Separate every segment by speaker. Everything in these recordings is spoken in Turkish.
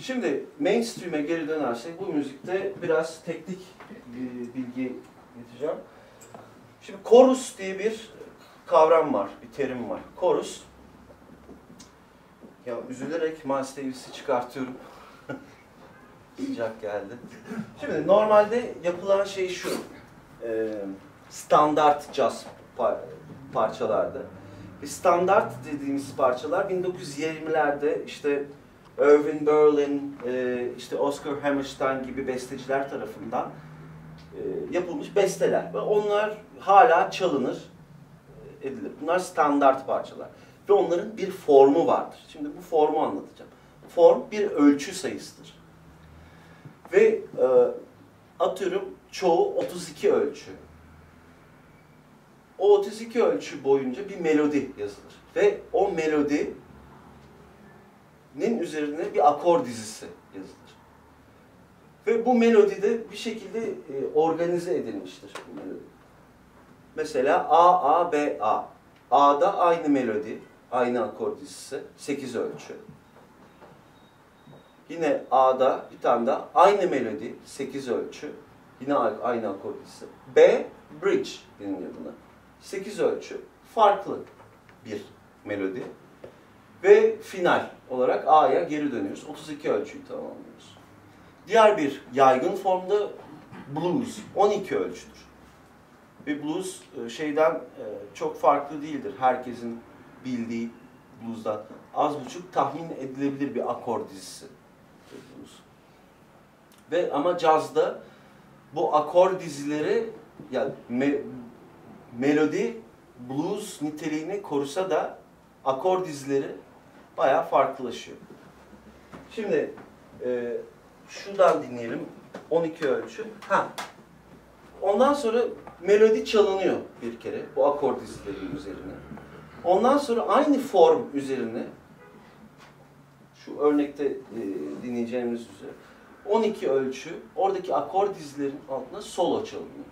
Speaker 1: Şimdi mainstream'e geri dönersek bu müzikte biraz teknik bir bilgi getireceğim. Şimdi chorus diye bir kavram var, bir terim var. Chorus. Ya üzülerek Miles Davis'i çıkartıyorum. Sıcak geldi. Şimdi normalde yapılan şey şu. E, standart jazz par parçalarda. E, standart dediğimiz parçalar 1920'lerde işte Irving Berlin, e, işte Oscar Hammerstein gibi besteciler tarafından e, yapılmış besteler. Ve onlar hala çalınır, e, edilir. Bunlar standart parçalar. Ve onların bir formu vardır. Şimdi bu formu anlatacağım. Form bir ölçü sayısıdır. Ve atıyorum çoğu 32 ölçü. O 32 ölçü boyunca bir melodi yazılır. Ve o melodinin üzerine bir akor dizisi yazılır. Ve bu melodi de bir şekilde e, organize edilmiştir. Bu melodi. Mesela A, A, B, A. A'da aynı melodi, aynı akor dizisi, 8 ölçü. Yine A'da bir tane daha aynı melodi, 8 ölçü. Yine aynı akor dizisi. B, bridge deniliyor buna. 8 ölçü, farklı bir melodi. Ve final olarak A'ya geri dönüyoruz. 32 ölçüyü tamamlıyoruz. Diğer bir yaygın formda blues, 12 ölçüdür. Ve blues e, şeyden e, çok farklı değildir. Herkesin bildiği bluesdan. Az buçuk tahmin edilebilir bir akor dizisi. Blues. Ve ama cazda bu akor dizileri yani me, melodi blues niteliğini korusa da akor dizileri bayağı farklılaşıyor. Şimdi e, şuradan dinleyelim. 12 ölçü. Ha. Ondan sonra melodi çalınıyor bir kere bu akor dizileri üzerine. Ondan sonra aynı form üzerine şu örnekte e, dinleyeceğimiz üzere 12 ölçü oradaki akor dizilerin altında solo çalınıyor.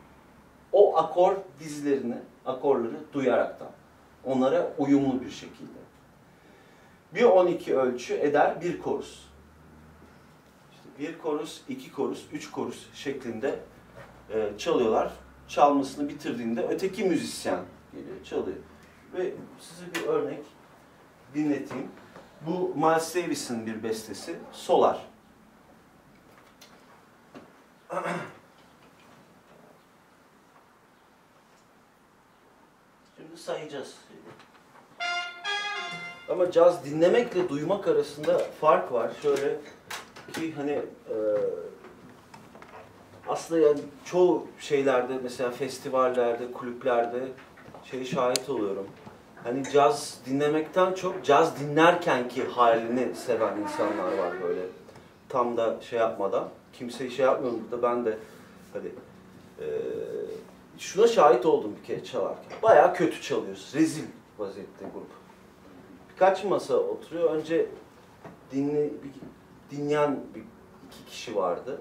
Speaker 1: O akor dizilerini, akorları duyaraktan. Onlara uyumlu bir şekilde. Bir 12 ölçü eder bir korus. İşte bir korus, iki korus, üç korus şeklinde e, çalıyorlar. Çalmasını bitirdiğinde öteki müzisyen geliyor, çalıyor. Ve size bir örnek dinleteyim. Bu Miles Davis'in bir bestesi, Solar. Şimdi sayacağız. Ama caz dinlemekle duymak arasında fark var. Şöyle ki hani e, aslında yani çoğu şeylerde mesela festivallerde, kulüplerde şey şahit oluyorum. Hani caz dinlemekten çok caz dinlerken ki halini seven insanlar var böyle. Tam da şey yapmadan. Kimse şey yapmıyorum burada ben de hani e, şuna şahit oldum bir kere çalarken. Bayağı kötü çalıyoruz. Rezil vaziyette grup. Birkaç masa oturuyor. Önce dinle, dinleyen bir, iki kişi vardı.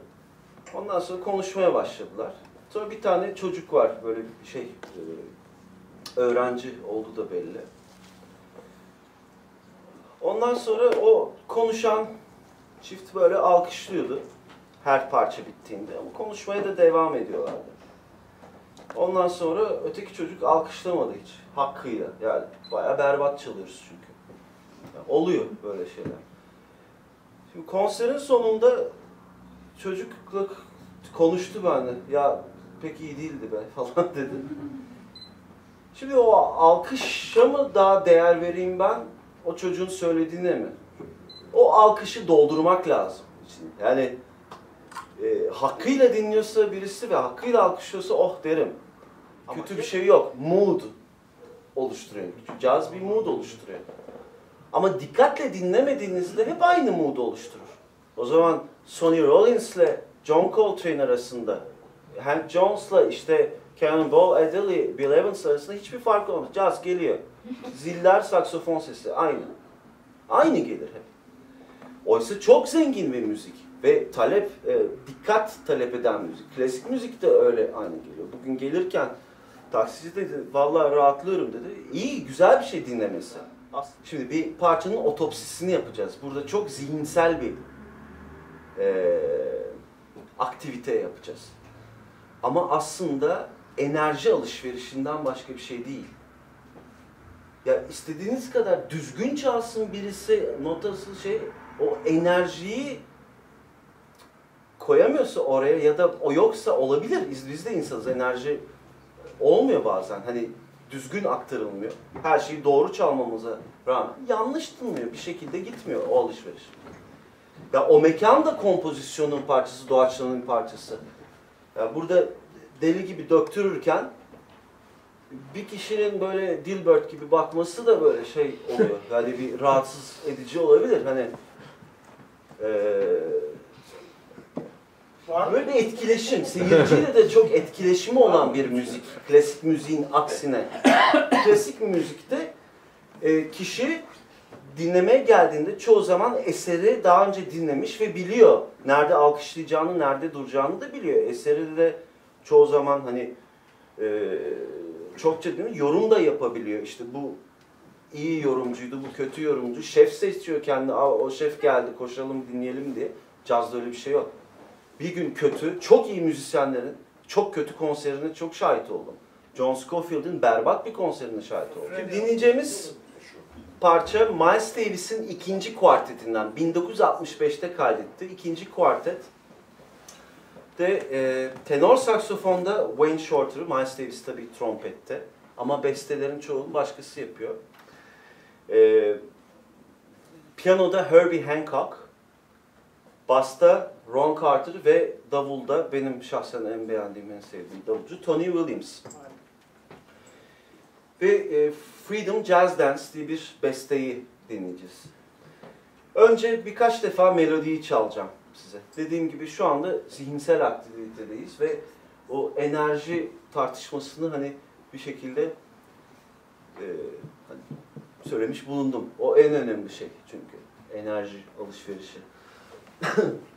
Speaker 1: Ondan sonra konuşmaya başladılar. Sonra bir tane çocuk var böyle bir şey e, öğrenci oldu da belli. Ondan sonra o konuşan çift böyle alkışlıyordu her parça bittiğinde ama konuşmaya da devam ediyorlardı. Ondan sonra öteki çocuk alkışlamadı hiç hakkıyla. Yani bayağı berbat çalıyoruz çünkü. Yani oluyor böyle şeyler. Şimdi konserin sonunda çocukla konuştu benimle. Ya pek iyi değildi be falan dedi. Şimdi o alkışa mı daha değer vereyim ben o çocuğun söylediğine mi? O alkışı doldurmak lazım. Yani e, hakkıyla dinliyorsa birisi ve hakkıyla alkışlıyorsa oh derim. Ama Kötü bir şey yok. Mood oluşturuyor. Caz bir mood oluşturuyor. Ama dikkatle dinlemediğinizde hep aynı mood oluşturur. O zaman Sonny Rollins'le John Coltrane arasında, Hank Jones'la işte Cannonball Adderley, Bill Evans arasında hiçbir fark olmaz. Caz geliyor. Ziller, saksofon sesi aynı. Aynı gelir hep. Oysa çok zengin bir müzik ve talep, e, dikkat talep eden müzik. Klasik müzik de öyle aynı geliyor. Bugün gelirken taksici dedi, vallahi rahatlıyorum dedi. İyi, güzel bir şey dinlemesi. Şimdi bir parçanın otopsisini yapacağız. Burada çok zihinsel bir e, aktivite yapacağız. Ama aslında enerji alışverişinden başka bir şey değil. Ya istediğiniz kadar düzgün çalsın birisi notası şey o enerjiyi koyamıyorsa oraya ya da o yoksa olabilir. Biz, biz de insanız enerji olmuyor bazen. Hani düzgün aktarılmıyor. Her şeyi doğru çalmamıza rağmen yanlış tınlıyor. Bir şekilde gitmiyor o alışveriş. Ya o mekan da kompozisyonun parçası, doğaçlanın parçası. Ya burada deli gibi döktürürken bir kişinin böyle Dilbert gibi bakması da böyle şey oluyor. Yani bir rahatsız edici olabilir. Hani
Speaker 2: mı?
Speaker 1: Böyle bir etkileşim, seyirciyle de çok etkileşimi olan bir müzik. Klasik müziğin aksine. Klasik müzikte e, kişi dinlemeye geldiğinde çoğu zaman eseri daha önce dinlemiş ve biliyor. Nerede alkışlayacağını, nerede duracağını da biliyor. Eseri de çoğu zaman hani e, çokça değil mi? yorum da yapabiliyor. İşte bu iyi yorumcuydu, bu kötü yorumcu. Şef seçiyor kendi, Aa, o şef geldi koşalım dinleyelim diye. Cazda öyle bir şey yok bir gün kötü, çok iyi müzisyenlerin çok kötü konserine çok şahit oldum. John Scofield'in berbat bir konserine şahit oldum. Şimdi dinleyeceğimiz parça Miles Davis'in ikinci kuartetinden 1965'te kaydetti. İkinci kuartet de e, tenor saksofonda Wayne Shorter, Miles Davis tabii trompette ama bestelerin çoğunu başkası yapıyor. E, piyanoda Herbie Hancock, Basta Ron Carter ve davulda benim şahsen en beğendiğim, en sevdiğim davulcu Tony Williams. Ve e, Freedom Jazz Dance diye bir besteyi dinleyeceğiz. Önce birkaç defa melodiyi çalacağım size. Dediğim gibi şu anda zihinsel aktivitedeyiz ve o enerji tartışmasını hani bir şekilde e, hani söylemiş bulundum. O en önemli şey çünkü enerji alışverişi.